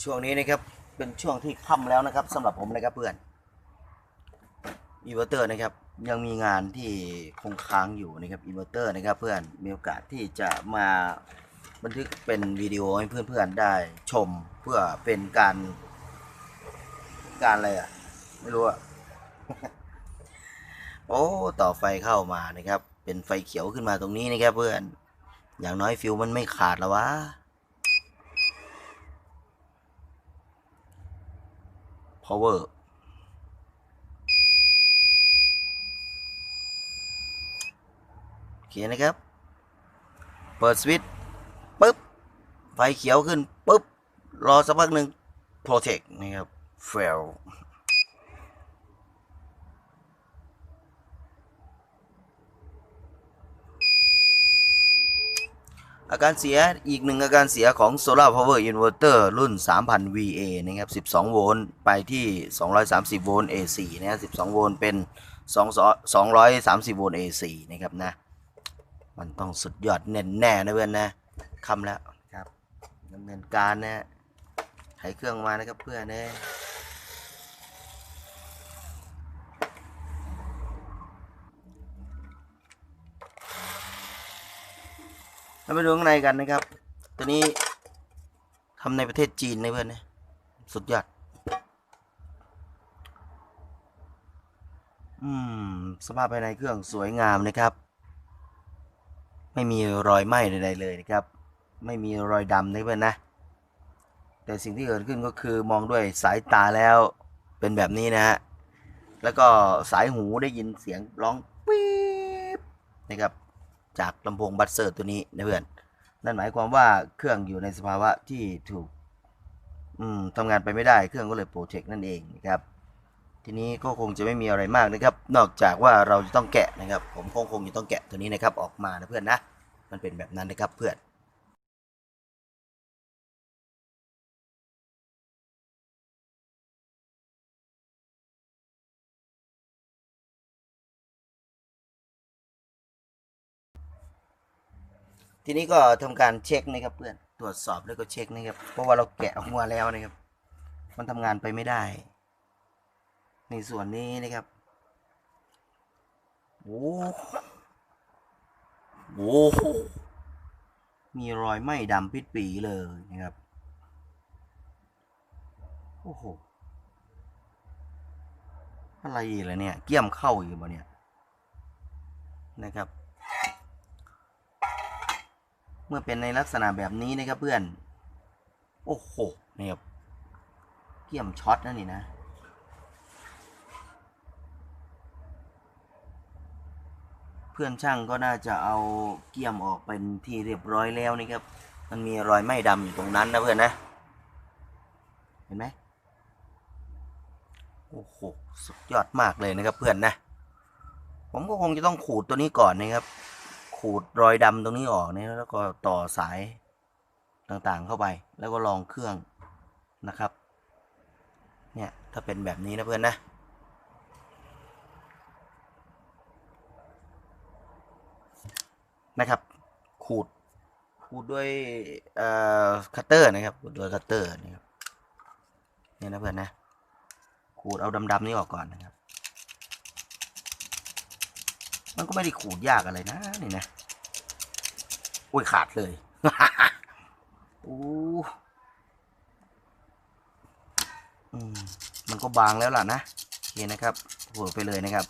ช่วงนี้นะครับเป็นช่วงที่ค่ำแล้วนะครับสำหรับผมนะครับเพื่อนอินเวอร์เตอร์นะครับยังมีงานที่คงค้างอยู่นะครับอินเวอร์เตอร์นะครับเพื่อนมีโอกาสที่จะมาบันทึกเป็นวิดีโอให้เพื่อนๆได้ชมเพื่อเป็นการการอะไรอะไม่รู้อะโอ้ต่อไฟเข้ามานะครับ เป็นไฟเขียวขึ้นมาตรงนี้นะครับเพื่อน อย่างน้อยฟิวมันไม่ขาดแล้ววะ power โอเคนะครับ เปิดสวิตช์ปุ๊บ ไฟเขียวขึ้นปุ๊บ รอสักพักหนึ่ง protect นะครับ fail อาการเสียอีกหนึ่งอาการเสียของ Solar Power Inverter รุ่น 3000 VA นะครับ 12 โวลต์ไปที่ 230 โวลต์ AC นะครับ 12 โวลต์เป็น2 230 โวลต์ AC นะครับนะ มันต้องสุดยอดแน่แน่นะเพื่อนนะคำแล้วครับดำเนินการนะไถเครื่องมานะครับเพื่อนนะ เราไปดูข้างในกันนะครับ ตัวนี้ทำในประเทศจีนนะเพื่อนนะสุดยอด อืม สภาพภายในเครื่องสวยงามนะครับ ไม่มีรอยไหม้ใดๆเลยนะครับ ไม่มีรอยดำนะเพื่อนนะ แต่สิ่งที่เกิดขึ้นก็คือมองด้วยสายตาแล้วเป็นแบบนี้นะฮะ แล้วก็สายหูได้ยินเสียงร้องปี๊บนะครับ จากลำโพงบัสเซอร์ตัวนี้นะเพื่อน นั่นหมายความว่าเครื่องอยู่ในสภาวะที่ถูกทำงานไปไม่ได้เครื่องก็เลยโปรเทคนั่นเองนะครับ ทีนี้ก็คงจะไม่มีอะไรมากนะครับ นอกจากว่าเราจะต้องแกะนะครับ ผมคงคงจะต้องแกะตัวนี้นะครับออกมานะเพื่อนนะ มันเป็นแบบนั้นนะครับเพื่อน ทีนี้ก็ทำการเช็คนะครับเพื่อนตรวจสอบแล้วก็เช็คนะครับ เพราะว่าเราแกะออกมาแล้วนะครับ มันทำงานไปไม่ได้ ในส่วนนี้นะครับโอ้โหมีรอยไหม้ดำปิดปีเลยนะครับโอ้โหอะไรอีกล่ะเนี่ย เกี่ยมเข้าอยู่บ่เนี่ยนะครับ มื่อเป็นในลักษณะแบบนี้นะครับเพื่อน โอ้โหเนี่ยครับเกี่ยมช็อตนั่นนี่นะ เพื่อนช่างก็น่าจะเอาเกี่ยมออกเป็นที่เรียบร้อยแล้วนะครับ มันมีรอยไหม้ดำอยู่ตรงนั้นนะเพื่อนนะ เห็นไหมโอ้โห สุดยอดมากเลยนะครับเพื่อนนะ ผมก็คงจะต้องขูดตัวนี้ก่อนนะครับ ขูดรอยดำตรงนี้ออกนี่แล้วก็ต่อสายต่างๆเข้าไป แล้วก็ลองเครื่องนะครับ เนี่ย ถ้าเป็นแบบนี้นะเพื่อนนะนะครับ ขูด ขูดด้วยเอ่อคัตเตอร์นะครับ ขูดด้วยคัตเตอร์นะครับ เนี่ยนะเพื่อนนะ ขูดเอาดำๆนี้ออกก่อนนะครับ มันก็ไม่ได้ขูดยากอะไรนะนี่นะอุ้ยขาดเลยโอ้อืมมันก็บางแล้วล่ะนะโอเคนะครับโหดไปเลยนะครับ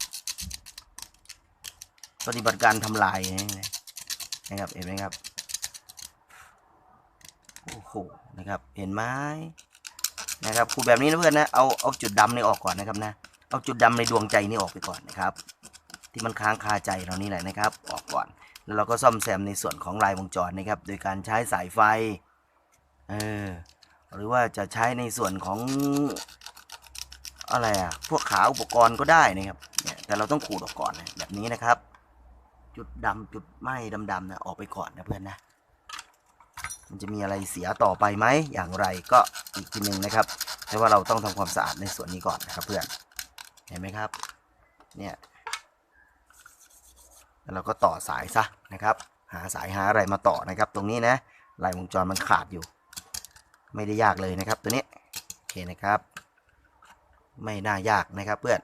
ปฏิบัติการทำลายนะครับเห็นไหมครับโอ้โหนะครับ เห็นไหมนะครับขูดแบบนี้นะเพื่อนนะเอาเอาจุดดำนี่ออกก่อนนะครับนะเอาจุดดำในดวงใจนี่ออกไปก่อนนะครับ ที่มันค้างคาใจเรานี่แหละนะครับ ออกก่อน แล้วเราก็ซ่อมแซมในส่วนของลายวงจรนะครับ โดยการใช้สายไฟเออหรือว่าจะใช้ในส่วนของอะไรอะพวกขาอุปกรณ์ก็ได้นะครับเนี่ยแต่เราต้องขูดออกก่อนนะแบบนี้นะครับ จุดดำจุดไหม้ดำๆนะออกไปก่อนนะเพื่อนนะ มันจะมีอะไรเสียต่อไปไหมอย่างไรก็อีกทีหนึ่งนะครับ แต่ว่าเราต้องทำความสะอาดในส่วนนี้ก่อนนะครับเพื่อนเห็นไหมครับ เนี่ย แล้วเราก็ต่อสายซะนะครับ หาสายหาอะไรมาต่อนะครับ ตรงนี้นะลายวงจรมันขาดอยู่ ไม่ได้ยากเลยนะครับ ตัวนี้โอเคนะครับ ไม่น่ายากนะครับเพื่อน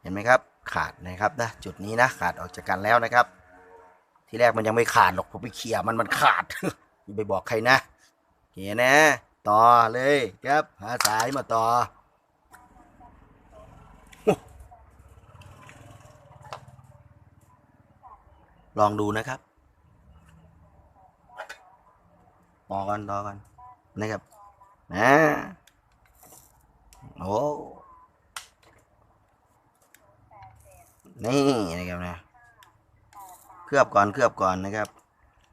เห็นไหมครับ ขาดนะครับนะจุดนี้นะขาดออกจากกันแล้วนะครับ ที่แรกมันยังไม่ขาดหรอกผมไปเขี่ยมันมันขาดอย่าไปบอกใครนะโอเคนะ ต่อเลยครับ หาสายมาต่อ ลองดูนะครับต่อกันต่อกันนะครับนะโอ้นี่นะครับนะเคลือบก่อนเคลือบก่อนนะครับ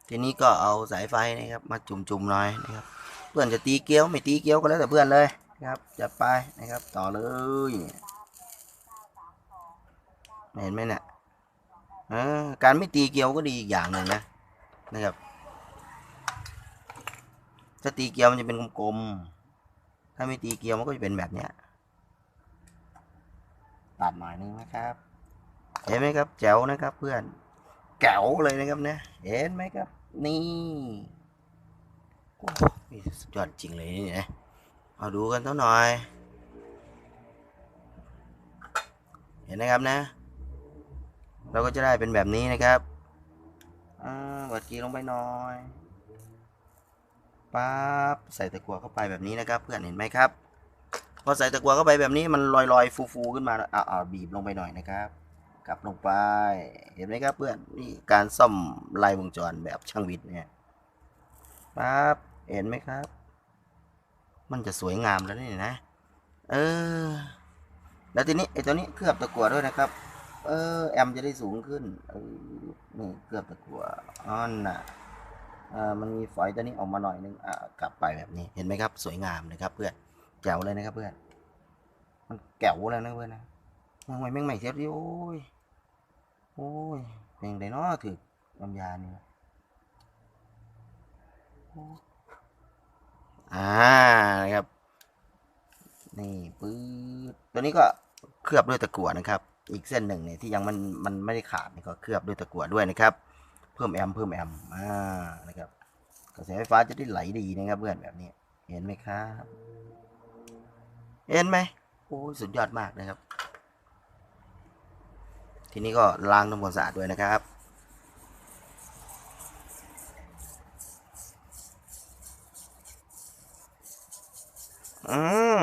ทีนี้ก็เอาสายไฟนะครับ มาจุ่มๆหน่อยนะครับ เพื่อนจะตีเกี้ยวไม่ตีเกี้ยวก็แล้วแต่เพื่อนเลยนะครับจัดไปนะครับต่อเลยเห็นไหมเนี่ย การไม่ตีเกลียวก็ดีอีกอย่างหนึ่งนะนะครับ ถ้าตีเกลียวมันจะเป็นกลมๆ ถ้าไม่ตีเกลียวมันก็จะเป็นแบบเนี้ยตัดหน่อยนึงนะครับ เห็นไหมครับ แจ๋วนะครับ เพื่อน แก๋วเลยนะครับเนี่ย เห็นไหมครับ นี่โอ้ยสุดยอดจริงเลยนี่นะ เอาดูกันสักหน่อย เห็นนะครับนะ เราก็จะได้เป็นแบบนี้นะครับบัดกีลงไปหน่อยปั๊บใส่ตะกั่วเข้าไปแบบนี้นะครับ เพื่อนเห็นไหมครับ พอใส่ตะกั่วเข้าไปแบบนี้มันลอยๆฟูๆขึ้นมาอ่าอ่าบีบลงไปหน่อยนะครับ กลับลงไป เห็นไหมครับเพื่อนนี่การซ่อมลายวงจรแบบช่างวิทย์เนี่ยปั๊บเห็นไหมครับ มันจะสวยงามแล้วนี่นะ เออ แล้วทีนี้ไอ้ตัวนี้เคลือบตะกั่วด้วยนะครับ เออ แอมจะได้สูงขึ้นเออนี่เกือบตะกัวอ้อนน่ะอ่ามันมีฝอยตัวนี้ออกมาหน่อยนึงอ่ากลับไปแบบนี้เห็นไหมครับ สวยงามนะครับ เพื่อนแจ๋วเลยนะครับ เพื่อน มันแก๋วแล้วนะเพื่อนนะม่งใหม่แม่งใหม่เสียดิโอ้ยโอ้ยเพลงไดเนาะถือลำยานี่โอ้อ่านะครับ นี่ปื๊ดตัวนี้ก็เคลือบด้วยตะกั่วนะครับ อีกเส้นหนึ่งเนี่ยที่ยังมันมันไม่ได้ขาดนี่ก็เคลือบด้วยตะกั่วด้วยนะครับ เพิ่มแอมเพิ่มแอมอ่านะครับกระแสไฟฟ้าจะได้ไหลดีนะครับเพื่อนแบบนี้ เห็นไหมครับเห็นไหมโอ้สุดยอดมากนะครับ ทีนี้ก็ล้างทำความสะอาดด้วยนะครับอืม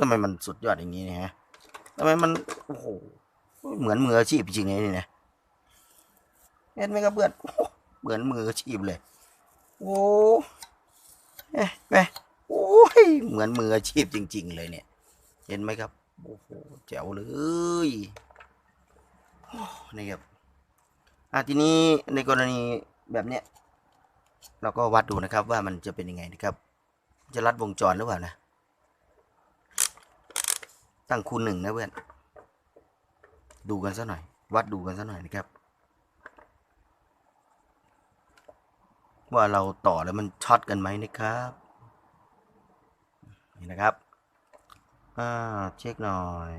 ทำไมมันสุดยอดอย่างนี้เนี่ยฮะทำไมมัน โอ้โห เหมือนมืออาชีพจริงๆเลยนี่นะเห็นไหมครับเพื่อนเหมือนมืออาชีพเลย โอ้เอ๊ะไปโอ้ยเหมือนมืออาชีพจริง ๆ เลยเนี่ย เห็นไหมครับโอ้โหแจ๋วเลยนี่ครับอะทีนี้ในกรณีแบบเนี้ยเราก็วัดดูนะครับว่ามันจะเป็นยังไงนะครับ จะรัดวงจรหรือเปล่านะ ตั้งคูณหนึ่งนะเพื่อน ดูกันซะหน่อย วัดดูกันซะหน่อยนะครับ ว่าเราต่อแล้วมันช็อตกันไหมนะครับ นี่นะครับ อ่า เช็คหน่อย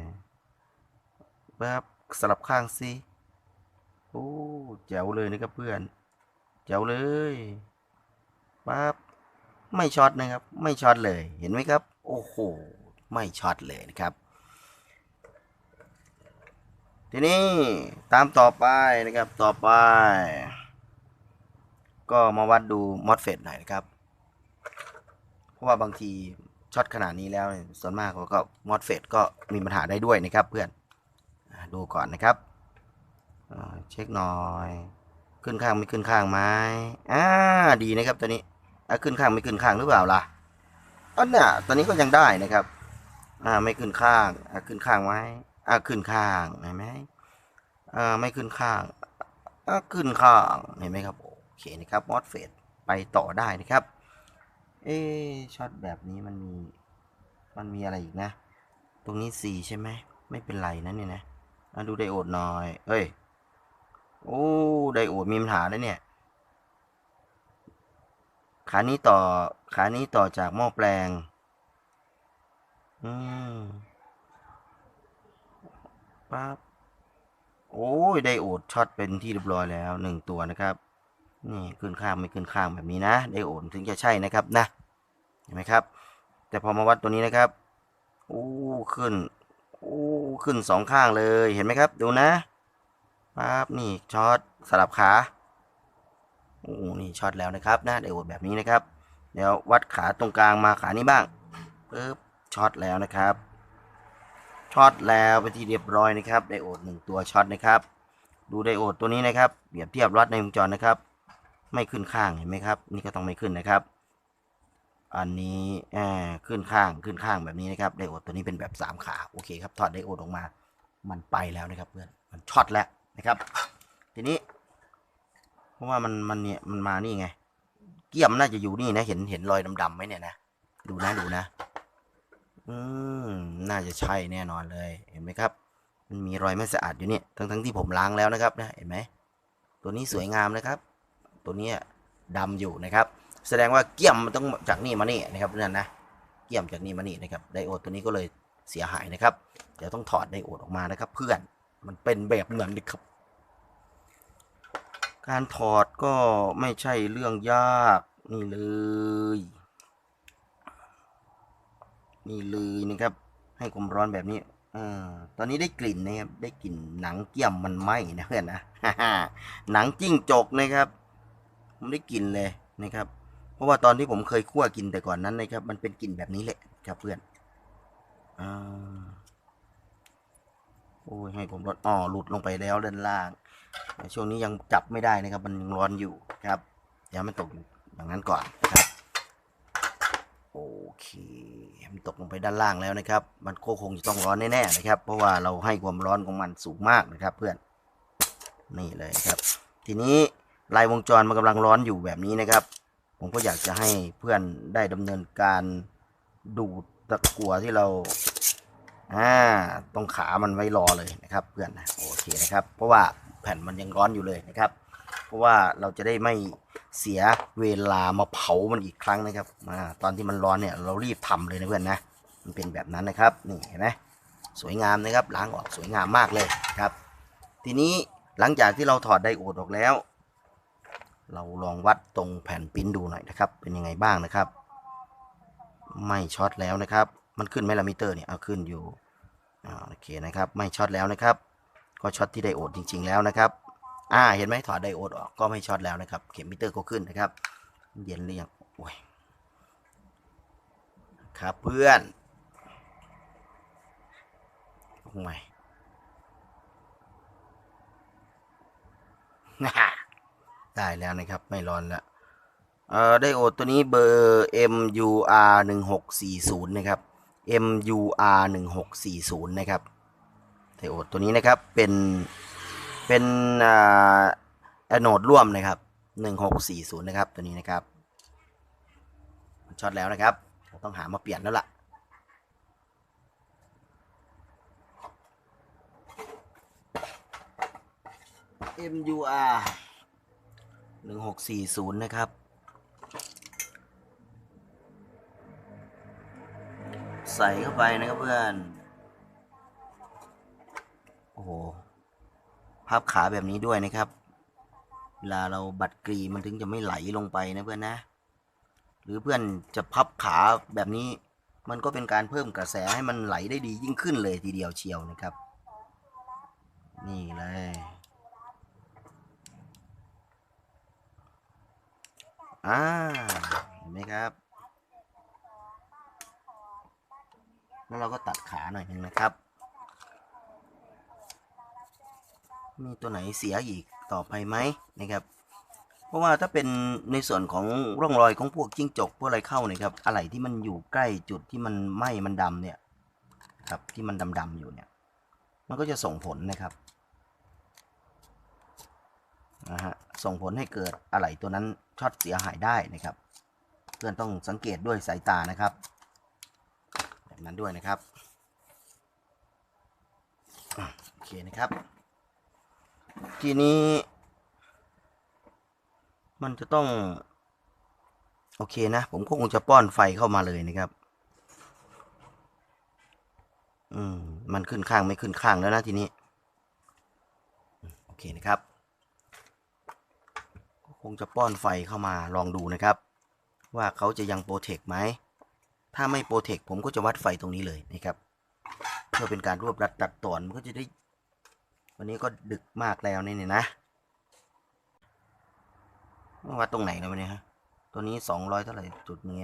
แบบสลับข้างสิโอ้แจ๋วเลยนะครับเพื่อน แจ๋วเลยปั๊บไม่ช็อตนะครับ ไม่ช็อตเลย เห็นไหมครับ โอ้โห ไม่ช็อตเลยนะครับ ทีนี้ตามต่อไปนะครับต่อไป ก็มาวัดดูมอสเฟตหน่อยนะครับ เพราะว่าบางทีช็อตขนาดนี้แล้วส่วนมากเขาก็มอสเฟตก็มีปัญหาได้ด้วยนะครับ เพื่อนดูก่อนนะครับเช็คหน่อย ขึ้นข้างไม่ขึ้นข้างไหมอ่าดีนะครับตัวนี้อะขึ้นข้างไม่ขึ้นข้างหรือเปล่าล่ะอันน่ะตัวนี้ก็ยังได้นะครับ อ่าไม่ขึ้นข้างอ่าขึ้นข้างไหม อ่าขึ้นข้างเห็นไหมอ่าไม่ขึ้นข้างอ่าขึ้นข้างเห็นไหมครับโอเคนะครับมอสเฟตไปต่อได้นะครับ เอ๊ช็อตแบบนี้มันมีมันมีอะไรอีกนะ ตรงนี้สี่ใช่ไหมไม่เป็นไรนะเนี่ยนะอะดูไดโอดหน่อย เอ้ย โอ้ไดโอดมีปัญหาแล้วเนี่ย ขานี้ต่อ ขานี้ต่อจากหม้อแปลง อืม ปั๊บโอ้ยไดโอดช็อตเป็นที่เรียบร้อยแล้วหนึ่งตัวนะครับนี่ขึ้นข้างไม่ขึ้นข้างแบบนี้นะไดโอดถึงจะใช่นะครับนะเห็นไหมครับ แต่พอมาวัดตัวนี้นะครับโอ้ขึ้นโอ้ขึ้นสองข้างเลยเห็นไหมครับ ดูนะปั๊บนี่ช็อตสลับขาโอ้นี่ช็อตแล้วนะครับนะไดโอดแบบนี้นะครับ เดี๋ยววัดขาตรงกลางมาขานี้บ้างปึ๊บช็อตแล้วนะครับ ช็อตแล้วไปที่เรียบร้อยนะครับไดโอดหนึ่งตัวช็อตนะครับ ดูไดโอดตัวนี้นะครับเปรียบเทียบรัดในวงจรนะครับ ไม่ขึ้นข้างเห็นไหมครับ นี่ก็ต้องไม่ขึ้นนะครับ อันนี้อ่าขึ้นข้างขึ้นข้างแบบนี้นะครับไดโอดตัวนี้เป็นแบบสามขาโอเคครับถอดไดโอดออกมา มันไปแล้วนะครับเพื่อนมันช็อตแล้วนะครับ ทีนี้ เพราะว่ามันมันเนี่ยมันมานี่ไง เกี่ยมน่าจะอยู่นี่นะ เห็นเห็นรอยดำๆไหมเนี่ยนะดูนะดูนะ อืม น่าจะใช่แน่นอนเลย เห็นไหมครับ มันมีรอยไม่สะอาดอยู่เนี่ย ทั้งทั้งที่ผมล้างแล้วนะครับ นะ เห็นไหม ตัวนี้สวยงามนะครับ ตัวนี้ยดำอยู่นะครับ แสดงว่าเกี่ยมมันต้องจากนี่มานี่นะครับนั่นนะ เกี่ยมจากนี่มานี่นะครับ ไดโอดตัวนี้ก็เลยเสียหายนะครับ เดี๋ยวต้องถอดไดโอดออกมานะครับ เพื่อน มันเป็นแบบนั้นนะครับ การถอดก็ไม่ใช่เรื่องยากนี่เลย นี่เลยนะครับ ให้ความร้อนแบบนี้อ่าตอนนี้ได้กลิ่นนะครับ ได้กลิ่นหนังเกี่ยมมันไหม้นะเพื่อนนะหนังจิ้งจกนะครับผมได้กลิ่นเลยนะครับ เพราะว่าตอนที่ผมเคยคั่วกินแต่ก่อนนั้นนะครับ มันเป็นกลิ่นแบบนี้แหละครับเพื่อนอ่าโอ้ยให้ผมร้อนอ๋อหลุดลงไปแล้วด้านล่าง ช่วงนี้ยังจับไม่ได้นะครับ มันยังร้อนอยู่ครับเดี๋ยวมันตกอย่างนั้นก่อนครับ โอเคมันตกลงไปด้านล่างแล้วนะครับ มันก็คงจะต้องร้อนแน่ๆนะครับ เพราะว่าเราให้ความร้อนของมันสูงมากนะครับ เพื่อนนี่เลยครับ ทีนี้ลายวงจรมันกำลังร้อนอยู่แบบนี้นะครับ ผมก็อยากจะให้เพื่อนได้ดำเนินการดูดตะกั่วที่เราอ่าตรงขามันไว้รอเลยนะครับ เพื่อนนะโอเคนะครับ เพราะว่าแผ่นมันยังร้อนอยู่เลยนะครับ เพราะว่าเราจะได้ไม่เสียเวลามาเผามันอีกครั้งนะครับมาตอนที่มันร้อนเนี่ยเรารีบทำเลยนะเพื่อนนะ มันเป็นแบบนั้นนะครับนี่เห็นไหมสวยงามนะครับล้างออกสวยงามมากเลยครับ ทีนี้หลังจากที่เราถอดไดโอดออกแล้ว เราลองวัดตรงแผ่นปิ้นดูหน่อยนะครับ เป็นยังไงบ้างนะครับ ไม่ช็อตแล้วนะครับ มันขึ้นไหมล่ะมิเตอร์เนี่ยเอาขึ้นอยู่อ่าโอเคนะครับ ไม่ช็อตแล้วนะครับ ก็ช็อตที่ไดโอดจริง ๆ แล้วนะครับ อ่า เห็นไหมถอดไดโอดออกก็ไม่ช็อตแล้วนะครับ เข็มมิเตอร์ก็ขึ้นนะครับ เย็นหรือยังโอ้ยครับเพื่อนโอ้ยได้แล้วนะครับ ไม่ร้อนแล้วเอ่อไดโอดตัวนี้เบอร์ MUR 1640นะครับ MUR 1640นะครับไดโอดตัวนี้นะครับเป็น เป็นแอนโนดร่วมนะครับ1640นะครับตัวนี้นะครับมันช็อตแล้วนะครับ ต้องหามาเปลี่ยนแล้วล่ะ MUR 1640นะครับใส่เข้าไปนะครับเพื่อน พับขาแบบนี้ด้วยนะครับ เวลาเราบัดกรีมันถึงจะไม่ไหลลงไปนะเพื่อนนะ หรือเพื่อนจะพับขาแบบนี้ มันก็เป็นการเพิ่มกระแสให้มันไหลได้ดียิ่งขึ้นเลยทีเดียวเชียวนะครับ นี่เลยอ่าเห็นไหมครับแล้วเราก็ตัดขาหน่อยหนึงนะครับ มีตัวไหนเสียอีกต่อไปไหมนะครับ เพราะว่าถ้าเป็นในส่วนของร่องรอยของพวกจิ้งจกพวกอะไรเข้าเนี่ยครับอะไรที่มันอยู่ใกล้จุดที่มันไหม้มันดำเนี่ยครับที่มันดำๆอยู่เนี่ยมันก็จะส่งผลนะครับนะฮะส่งผลให้เกิดอะไหล่ตัวนั้นช็อตเสียหายได้นะครับ เพื่อนต้องสังเกตด้วยสายตานะครับ แบบนั้นด้วยนะครับโอเคนะครับ ทีนี้ มันจะต้อง โอเคนะ ผมก็คงจะป้อนไฟเข้ามาเลยนะครับ อืม มันขึ้นข้างไม่ขึ้นข้างแล้วนะทีนี้ โอเคนะครับคงจะป้อนไฟเข้ามาลองดูนะครับ ว่าเขาจะยังโปรเทคไหม ถ้าไม่โปรเทคผมก็จะวัดไฟตรงนี้เลยนะครับ เพื่อเป็นการรวบรัดตัดตอนมันก็จะได้ วันนี้ก็ดึกมากแล้วเนี่ยนะวัดตรงไหนนะวันนี้ฮะตัวนี้สองร้อยเท่าไหร่จุดนี้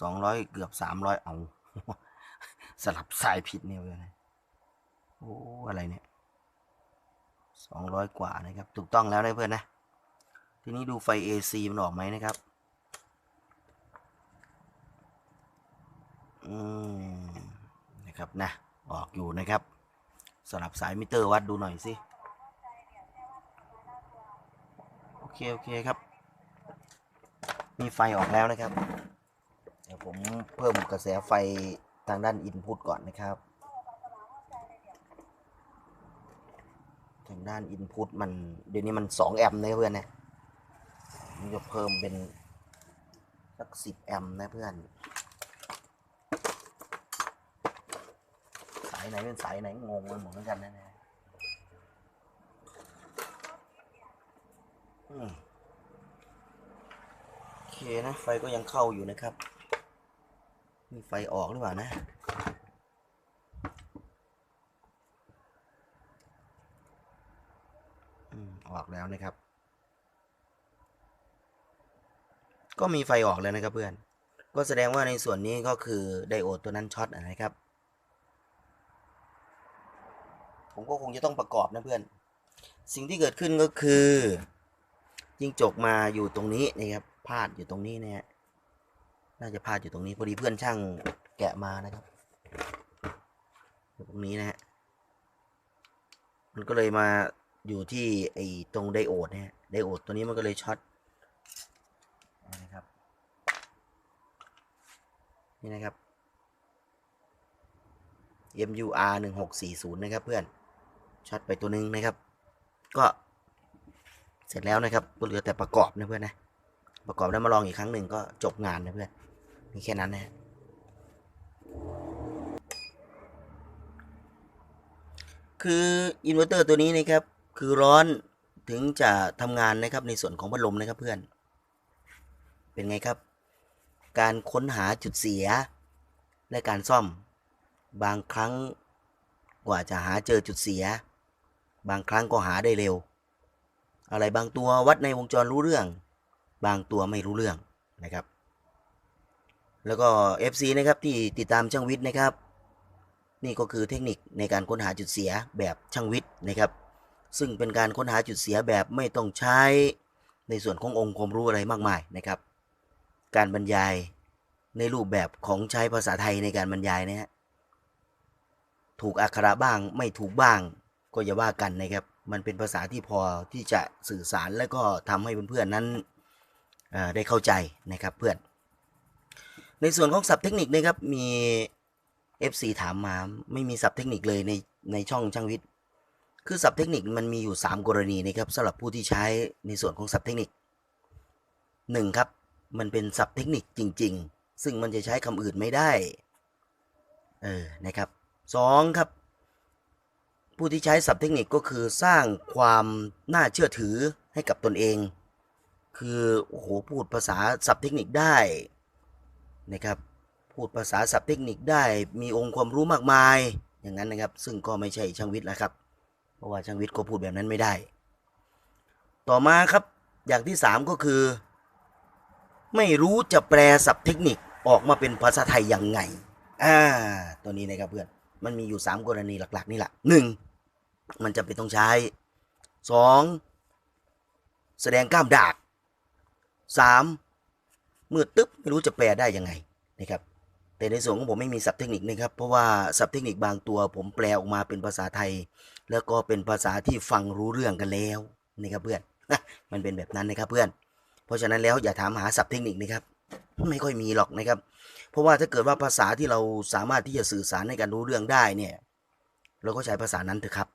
สองร้อยเกือบสามร้อยเอา สลับสายผิดเนี่ยเลยนะโอ้อะไรเนี่ยสองร้อยกว่านะครับ ถูกต้องแล้วนะเพื่อนนะ ทีนี้ดูไฟ AC มันออกไหมนะครับ อืม นะครับนะ ออกอยู่นะครับ สลับสายมิเตอร์วัดดูหน่อยสิ โอเค โอเคครับ มีไฟออกแล้วนะครับ เดี๋ยวผมเพิ่มกระแสไฟทางด้านอินพุตก่อนนะครับ ทางด้านอินพุตมัน เดี๋ยวนี้มัน 2 แอมป์นะเพื่อนนะมันจะเพิ่มเป็นสักสิบแอมป์นะเพื่อน สาย ไหนเป็นสายไหนงงไปหมดเหมือนกันนะเนี่ยอืมโอเคนะ ไฟก็ยังเข้าอยู่นะครับ มีไฟออกหรือเปล่านะอออกแล้วนะครับ ก็มีไฟออกแล้วนะครับเพื่อน ก็แสดงว่าในส่วนนี้ก็คือไดโอดตัวนั้นช็อตนะครับ ผมก็คงจะต้องประกอบนะเพื่อน สิ่งที่เกิดขึ้นก็คือยิ่งจกมาอยู่ตรงนี้นะครับพาดอยู่ตรงนี้นะฮะน่าจะพาดอยู่ตรงนี้พอดีเพื่อนช่างแกะมานะครับอยู่ตรงนี้นะฮะมันก็เลยมาอยู่ที่ไอ้ตรงไดโอดเนี่ยไดโอดตัวนี้มันก็เลยช็อตนะครับนี่นะครับ MUR 1640 นะครับเพื่อน ช็อตไปตัวหนึ่งนะครับ ก็เสร็จแล้วนะครับก็เหลือแต่ประกอบนะเพื่อนนะประกอบแล้วมาลองอีกครั้งหนึ่งก็จบงานนะเพื่อนมีแค่นั้นนะคืออินเวอร์เตอร์ตัวนี้นะครับคือร้อนถึงจะทำงานนะครับในส่วนของพัดลมนะครับเพื่อน เป็นไงครับ การค้นหาจุดเสีย และการซ่อม บางครั้งกว่าจะหาเจอจุดเสีย บางครั้งก็หาได้เร็ว อะไรบางตัววัดในวงจรรู้เรื่อง บางตัวไม่รู้เรื่องนะครับ แล้วก็ FC นะครับที่ติดตามช่างวิทย์นะครับ นี่ก็คือเทคนิคในการค้นหาจุดเสียแบบช่างวิทย์นะครับ ซึ่งเป็นการค้นหาจุดเสียแบบไม่ต้องใช้ในส่วนขององค์ความรู้อะไรมากมายนะครับ การบรรยายในรูปแบบของใช้ภาษาไทยในการบรรยายนะฮะถูกอักขระบ้างไม่ถูกบ้าง ก็อย่าว่ากันนะครับ มันเป็นภาษาที่พอที่จะสื่อสารและก็ทำให้เพื่อนๆนั้นได้เข้าใจนะครับเพื่อน ในส่วนของศัพท์เทคนิคนะครับมี FC ถามมาไม่มีศัพท์เทคนิคเลยในในช่องช่างวิทย์ คือศัพท์เทคนิคมันมีอยู่ 3 กรณีนะครับสำหรับผู้ที่ใช้ในส่วนของศัพท์เทคนิคหนึ่งครับมันเป็นศัพท์เทคนิคจริง ๆ ซึ่งมันจะใช้คำอื่นไม่ได้เออนะครับสองครับ ผู้ที่ใช้ศัพท์เทคนิคก็คือสร้างความน่าเชื่อถือให้กับตนเอง คือโอ้โหพูดภาษาศัพท์เทคนิคได้นะครับพูดภาษาศัพท์เทคนิคได้มีองค์ความรู้มากมาย อย่างนั้นนะครับ ซึ่งก็ไม่ใช่ช่างวิทย์แล้วครับ เพราะว่าช่างวิทย์ก็พูดแบบนั้นไม่ได้ ต่อมาครับอย่างที่สามก็คือ ไม่รู้จะแปลศัพท์เทคนิคออกมาเป็นภาษาไทยยังไงอ่าตัวนี้นะครับเพื่อนมันมีอยู่ 3 กรณีหลัก ๆ นี่แหละหนึ่ง มันจะเป็นต้องใช้สองแสดงกล้ามดากสามมืดตึ๊บไม่รู้จะแปลได้ยังไงนะครับแต่ในส่วนของผมไม่มีศัพท์เทคนิคนะครับ เพราะว่าศัพท์เทคนิคบางตัวผมแปลออกมาเป็นภาษาไทย แล้วก็เป็นภาษาที่ฟังรู้เรื่องกันแล้วนะครับเพื่อนมันเป็นแบบนั้นนะครับเพื่อน เพราะฉะนั้นแล้วอย่าถามหาศัพท์เทคนิคนะครับ ไม่ค่อยมีหรอกนะครับ เพราะว่าถ้าเกิดว่าภาษาที่เราสามารถที่จะสื่อสารในการรู้เรื่องได้เนี่ย เราก็ใช้ภาษานั้นเถอะครับ